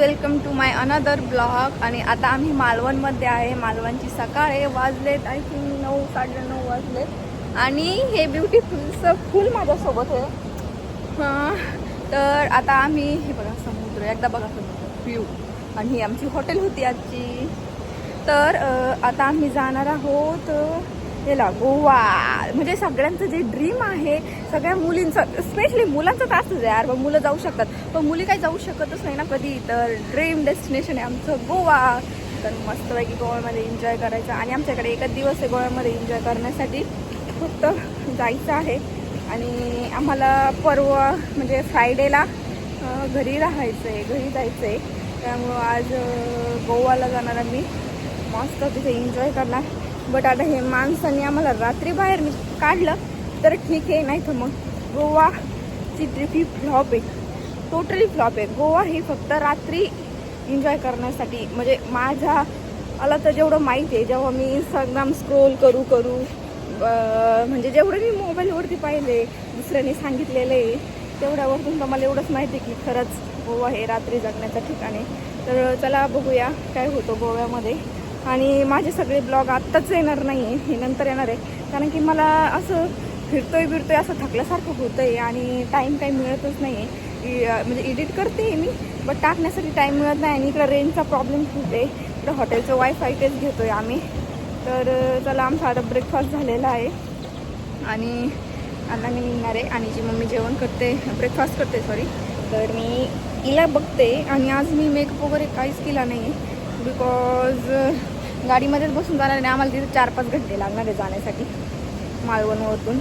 Welcome to my another blog. आणि आता आम्ही मालवणमध्ये आहे. मालवणची सकाळ आहे. वाजलेत आय थिंक नऊ साडेनऊ वाजलेत. आणि हे ब्युटिफुलचं फुल माझ्यासोबत आहे. हां. तर आता आम्ही हे बघा समुद्र. एकदा बघा समुद्र. व्ह्यू आणि ही आमची हॉटेल होती आजची. तर आता आम्ही जाणार आहोत याला गोवा म्हणजे सगळ्यांचं जे ड्रीम आहे सगळ्या मुलींचं स्पेशली मुलांचं तर असतं यार. मग मुलं जाऊ शकतात. पण मुली काही जाऊ शकतच नाही ना कधी. तर ड्रीम डेस्टिनेशन आहे आमचं गोवा. तर मस्तपैकी गोव्यामध्ये एन्जॉय करायचं. आणि आमच्याकडे एकच दिवस आहे गोव्यामध्ये एन्जॉय करण्यासाठी. फक्त जायचं आहे. आणि आम्हाला परवा म्हणजे फ्रायडेला घरी राहायचं आहे घरी जायचं आहे त्यामुळं आज गोवाला जाणार आम्ही मस्त तिथे एन्जॉय करणार. बट आता हे माणसाने आम्हाला रात्री बाहेर काढलं तर ठीक आहे नाही तर मग गोवाची ट्रिप ही फ्लॉप आहे. टोटली फ्लॉप आहे. गोवा ही फक्त रात्री एन्जॉय करण्यासाठी म्हणजे माझ्या मला तर जेवढं माहिती आहे जेव्हा मी इंस्टाग्राम स्क्रोल करू करू म्हणजे जेवढं मी मोबाईलवरती पाहिले दुसऱ्यांनी सांगितलेलं आहे तेवढ्यावरतून तर मला एवढंच माहिती आहे की खरंच गोवा हे रात्री जगण्याचं ठिकाण आहे. तर चला बघूया काय होतं गोव्यामध्ये. आणि माझे सगळे ब्लॉग आत्ताच येणार नाही आहे हे नंतर येणार आहे. कारण की मला असं फिरतोय बिरतोय असं थकल्यासारखं होतं आहे आणि टाईम काही मिळतच नाही आहे म्हणजे एडिट करते मी बट टाकण्यासाठी टाईम मिळत नाही आणि इकडं रेंजचा प्रॉब्लेम खूप आहे. इकडं हॉटेलचं वायफाय तेच घेतो आहे आम्ही. तर चला आमचा आता ब्रेकफास्ट झालेला आहे. आणि आता मी निघणार आहे. आणि जी मम्मी जेवण करते ब्रेकफास्ट करते सॉरी तर मी हिला बघते आणि आज मी मेकअप वगैरे काहीच केला नाही बिकॉज गाडीमध्येच बसून जाणार नाही आम्हाला तिथे चार पाच घंटे लागणार आहे जाण्यासाठी. मालवणवरतून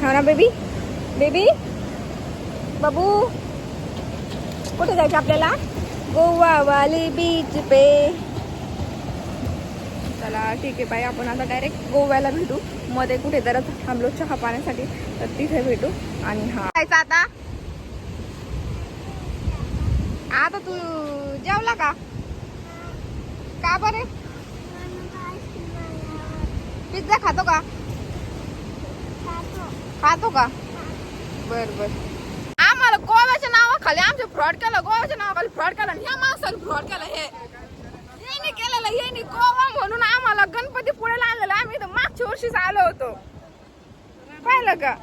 हा हो ना बेबी बेबी बाबू? कुठे जायचं आपल्याला? गोवा वाली बीच पे. चला ठीक आहे बाई आपण आता डायरेक्ट गोव्याला भेटू. मध्ये कुठे जरा थांबलो चहा पाण्यासाठी तर तिथे भेटू. आणि हा. जायचं आता. आता तू जेवला का? का बरे पिझ्झा खातो का? खातो का? बर बर. आम्हाला गोव्याच्या नावाखाली आमच्या फ्रॉड केलं गोव्याच्या नावाखाली फ्रॉड केला आणि ह्या माणसाने फ्रॉड केला हे. यांनी केलेलं यांनी गोवा म्हणून आम्हाला गणपती पुढे आणलेलं आम्ही तर मागच्या वर्षीच आलो होतो. पाहिलं का?